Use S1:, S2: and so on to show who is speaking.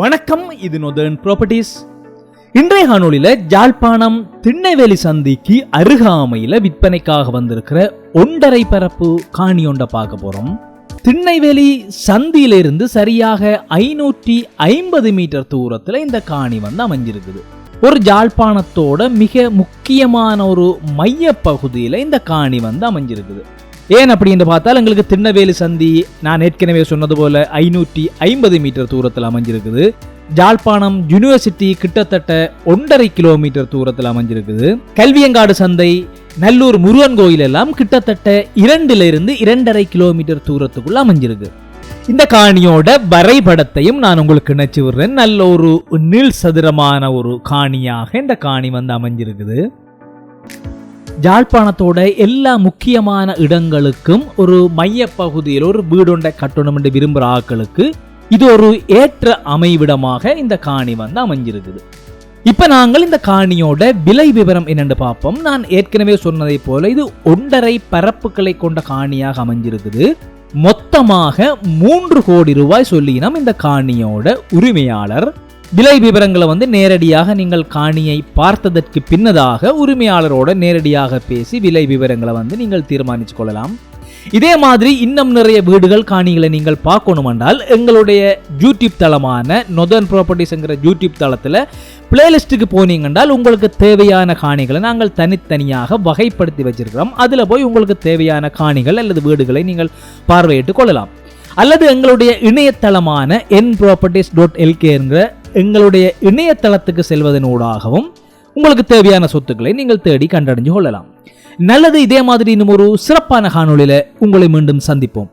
S1: வணக்கம் இது northern properties இன்றைய காணொலியில் ஜாழ்ப்பாணம் திண்ணைவேலி சந்திக்கு அருகாமையில் விற்பனைக்காக வந்திருக்கிற ஒன்றரை பரப்பு காணி ஒன்றை பார்க்க போகிறோம் திண்ணைவேலி சந்தியிலிருந்து சரியாக ஐநூற்றி ஐம்பது மீட்டர் தூரத்தில் இந்த காணி வந்து அமைஞ்சிருக்குது. ஒரு ஜாழ்ப்பாணத்தோட மிக முக்கியமான ஒரு மைய பகுதியில் இந்த காணி வந்து அமைஞ்சிருக்குது. ஏன் அப்படின்னு பார்த்தால் எங்களுக்கு திண்ணவேலி சந்தி நான் ஏற்கனவே சொன்னது போல ஐநூற்றி ஐம்பது மீட்டர் தூரத்தில் அமைஞ்சிருக்குது. ஜாழ்ப்பாணம் யூனிவர்சிட்டி கிட்டத்தட்ட ஒன்றரை கிலோமீட்டர் தூரத்தில் அமைஞ்சிருக்குது. கல்வியங்காடு சந்தை நல்லூர் முருகன் கோயில் எல்லாம் கிட்டத்தட்ட இரண்டுல இருந்து இரண்டரை கிலோமீட்டர் தூரத்துக்குள்ள அமைஞ்சிருக்கு. இந்த காணியோட வரைபடத்தையும் நான் உங்களுக்கு இணைச்சி விடுறேன். நல்ல ஒரு நீள் சதுரமான ஒரு காணியாக இந்த காணி வந்து அமைஞ்சிருக்குது. ஜாழ்ப்பாணத்தோட எல்லா முக்கியமான இடங்களுக்கும் ஒரு மைய பகுதியில் ஒரு வீடொண்டை கட்டணும் என்று விரும்புகிற ஆக்களுக்கு இது ஒரு ஏற்ற அமைவிடமாக இந்த காணி வந்து அமைஞ்சிருக்குது. இப்ப நாங்கள் இந்த காணியோட விலை விவரம் என்னென்று பார்ப்போம். நான் ஏற்கனவே சொன்னதை போல இது ஒன்றரை பரப்புகளை கொண்ட காணியாக அமைஞ்சிருக்குது. மொத்தமாக மூன்று கோடி ரூபாய் சொல்லினோம் இந்த காணியோட உரிமையாளர் விலை விவரங்களை வந்து நேரடியாக நீங்கள் காணியை பார்த்ததற்கு பின்னதாக உரிமையாளரோட நேரடியாக பேசி விலை விவரங்களை வந்து நீங்கள் தீர்மானிச்சு கொள்ளலாம். இதே மாதிரி இன்னும் நிறைய வீடுகள் காணிகளை நீங்கள் பார்க்கணுமென்றால் எங்களுடைய யூடியூப் தளமான நொதர்ன் ப்ராப்பர்ட்டிஸ்ங்கிற யூடியூப் தளத்தில் பிளேலிஸ்ட்டுக்கு போனீங்கன்றால் உங்களுக்கு தேவையான காணிகளை நாங்கள் தனித்தனியாக வகைப்படுத்தி வச்சிருக்கிறோம். அதில் போய் உங்களுக்கு தேவையான காணிகள் அல்லது வீடுகளை நீங்கள் பார்வையிட்டு கொள்ளலாம். அல்லது எங்களுடைய இணையதளமான என் ப்ராப்பர்ட்டிஸ் டாட் எல்கேங்கிற எங்களுடைய இணையதளத்துக்கு செல்வதனூடாகவும் உங்களுக்கு தேவையான சொத்துக்களை நீங்கள் தேடி கண்டறிஞ்சு கொள்ளலாம். நல்லது இதே மாதிரி இன்னும் ஒரு சிறப்பான காணொலியில் உங்களை மீண்டும் சந்திப்போம்.